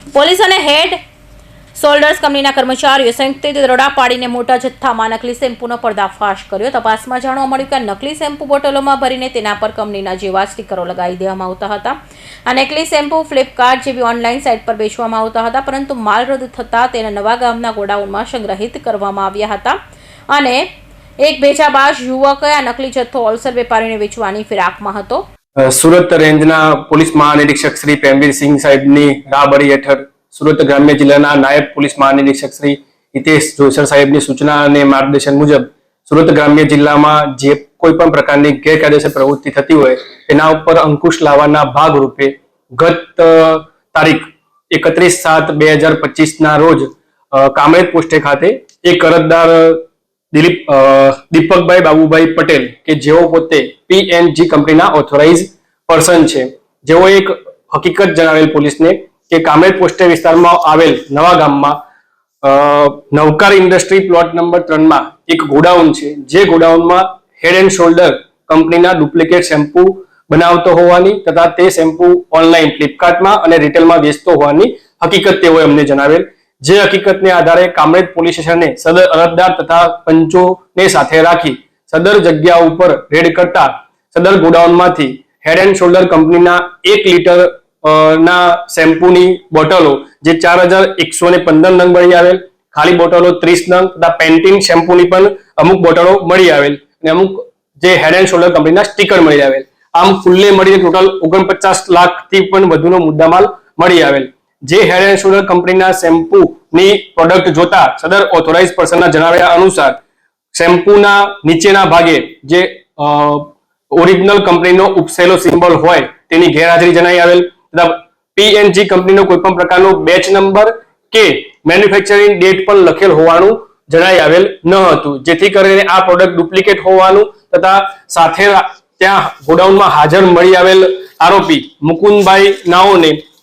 Police અને હેડ સોલ્ડર્સ કંપનીના કર્મચારીઓ સંયુક્ત દરોડા પાડીને મોટા જથ્થામાં નકલી શેમ્પૂનો પર્દાફાશ કર્યો. તપાસમાં જાણવા મળ્યું કે નકલી શેમ્પૂ બોટલોમાં ભરીને તેના પર કંપનીના જેવા સ્ટીકરો લગાવી દેવામાં આવતા હતા. આ નકલી શેમ્પૂ ફ્લિપકાર્ટ જેવી ઓનલાઈન સાઇટ પર વેચવામાં આવતા હતા, પરંતુ માલ રદ થતાં તેના નવા ગામના ગોડાઉનમાં સંગ્રહિત કરવામાં આવ્યા હતા. અને એક ભેજાબાજ યુવકે આ નકલી જથ્થો હોલસેલ વેપારીને વેચવાની ફિરાકમાં હતો. સુરત રેન્જના પોલીસ મહાનિરીક્ષક શ્રી પ્રેમવીરસિંહ સાહેબની રાહબરી હેઠળ સુરત ગ્રામ્ય જિલ્લાના નાયબ પોલીસ મહાનિરીક્ષક શ્રી હિતેશ જોસર સાહેબની સૂચના અને માર્ગદર્શન મુજબ સુરત ગ્રામ્ય જિલ્લામાં જે કોઈ પણ પ્રકારની ગેરકાયદેસર પ્રવૃત્તિ થતી હોય, એના ઉપર અંકુશ લાવવાના ભાગરૂપે ગત તારીખ એકત્રીસ સાત બે હજાર પચીસના રોજ કામરેજ પોસ્ટે ખાતે એક અરજદાર દિલીપ દીપકભાઈ બાબુભાઈ પટેલ કે જેઓ પોતે પીએનજી કંપનીના ઓથોરાઇઝ પર્સન છે. જેઓ એક હકીકત જણાવેલ પોલીસને કે કામરેજ પોસ્ટે વિસ્તારમાં આવેલ નવા ગામમાં નવકાર ઇન્ડસ્ટ્રી પ્લોટ નંબર ત્રણમાં એક ગોડાઉન છે. જે ગોડાઉનમાં હેડ એન્ડ શોલ્ડર કંપનીના ડુપ્લિકેટ શેમ્પુ બનાવતો હોવાની તથા તે શેમ્પુ ઓનલાઈન ફ્લિપકાર્ટમાં અને રિટેલમાં વેચતો હોવાની હકીકત તેઓએ અમને જણાવેલ. જે હકીકતને આધારે કામરેજ પોલીસ સ્ટેશને સદર અરજદાર તથા પંચોને સાથે રાખી સદર જગ્યા ઉપર રેડ કરતા સદર ગોડાઉનમાંથી હેડ એન્ડ શોલ્ડર કંપનીના એક લીટર ના શેમ્પૂની બોટલો, જે ચાર હજાર એકસો ને પંદર નંગ મળી આવેલ. ખાલી બોટલો ત્રીસ નંગ તથા પેન્ટીન શેમ્પૂની પણ અમુક બોટલો મળી આવેલ અને અમુક જે હેડ એન્ડ શોલ્ડર કંપનીના સ્ટીકર મળી આવેલ. આમ ફૂલ્લે મળીને ટોટલ ઓગણપચાસ લાખથી પણ વધુનો મુદ્દામાલ મળી આવેલ. જે હેડ એન્ડ શોલ્ડર કંપનીના શેમ્પૂની પ્રોડક્ટ જોતા સદર ઓથોરાઇઝ પર્સનના જણાવ્યા અનુસાર શેમ્પૂના નીચેના ભાગે જે ઓરિજિનલ કંપનીનો ઉપસેલો સિમ્બોલ હોય તેની ગેરહાજરી જણાઈ આવેલ. તથા પીએનજી કંપનીનો કોઈ પણ પ્રકારનો બેચ નંબર કે મેન્યુફેક્ચરિંગ ડેટ પણ લખેલ હોવાનું જણાઈ આવેલ ન હતું. જેથી કરીને આ પ્રોડક્ટ ડુપ્લિકેટ હોવાનું તથા સાથે ત્યાં ગોડાઉનમાં હાજર મળી આવેલ આરોપી મુકુંદભાઈ નાઓને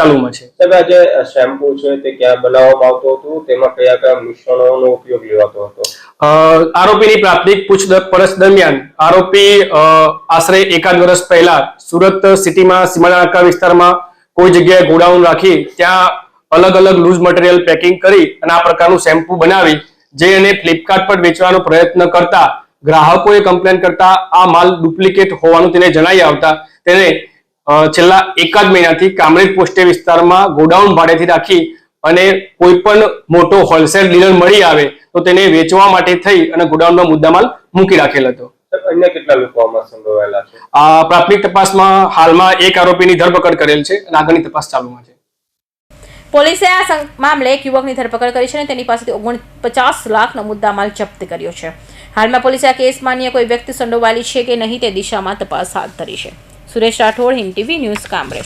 ચાલુમાં છે. સાહેબ આ જે શેમ્પુ છે તે ક્યાં બનાવવામાં આવતો હતો? તેમાં કયા કયા મિશ્રણોનો ઉપયોગ લેવાતો હતો? આરોપીની પ્રાથમિક પૂછપરછ દરમિયાન આરોપી આશરે એકાદ વર્ષ પહેલા સુરત સિટીમાં સીમાડાકા વિસ્તારમાં કોઈ જગ્યાએ ગોડાઉન રાખી ત્યાં અલગ અલગ લૂઝ મટીરિયલ પેકિંગ કરી અને આ પ્રકારનું શેમ્પુ બનાવી જે એને ફ્લિપકાર્ટ પર વેચવાનો પ્રયત્ન કરતા ગ્રાહકોએ કમ્પ્લેન કરતા આ માલ ડુપ્લિકેટ હોવાનું તેને જણાઈ આવતા તેને છેલ્લા એકાદ મહિનાથી કામરેજ પોસ્ટે વિસ્તારમાં ગોડાઉન ભાડેથી રાખી અને કોઈ પણ મોટો હોલસેલ ડીલર મળી આવે તો તેને વેચવા માટે થઈ અને ગોડાઉનમાં મુદ્દામાલ મૂકી રાખેલ હતો. અન્ય કેટલા લોકો આમાં સંડોવાયેલા છે? આ પ્રાથમિક તપાસમાં હાલમાં એક આરોપીની ધરપકડ કરેલ છે અને આગળની તપાસ ચાલુમાં છે. પોલીસે આ મામલે એક યુવકની ધરપકડ કરી છે અને તેની પાસેથી ઓગણપચાસ લાખનો મુદ્દામાલ જપ્ત કર્યો છે. હાલમાં પોલીસે આ કેસમાં અન્ય કોઈ વ્યક્તિ સંડોવાયેલી છે કે નહીં તે દિશામાં તપાસ હાથ ધરી છે. Suresh Rathod Hind TV news Kamrej.